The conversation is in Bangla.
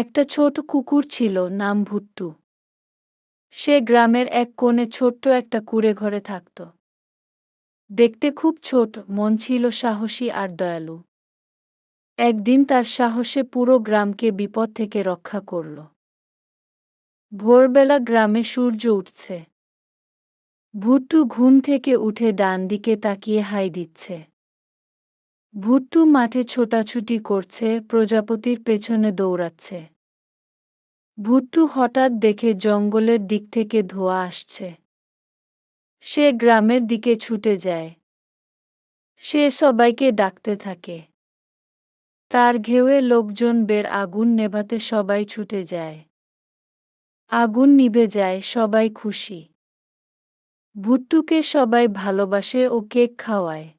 একটা ছোট কুকুর ছিল, নাম ভুট্টু। সে গ্রামের এক কোণে ছোট্ট একটা কুড়ে ঘরে থাকত। দেখতে খুব ছোট, মন ছিল সাহসী আর দয়ালু। একদিন তার সাহসে পুরো গ্রামকে বিপদ থেকে রক্ষা করল। ভোরবেলা গ্রামে সূর্য উঠছে। ভুট্টু ঘুম থেকে উঠে ডান দিকে তাকিয়ে হাই দিচ্ছে। ভুট্টু মাঠে ছোটাছুটি করছে, প্রজাপতির পেছনে দৌড়াচ্ছে। ভুট্টু হঠাৎ দেখে জঙ্গলের দিক থেকে ধোঁয়া আসছে। সে গ্রামের দিকে ছুটে যায়। সে সবাইকে ডাকতে থাকে। তার ঘেউয়ে লোকজন বের আগুন নেভাতে সবাই ছুটে যায়। আগুন নিভে যায়, সবাই খুশি। ভুট্টুকে সবাই ভালোবাসে ও কেক খাওয়ায়।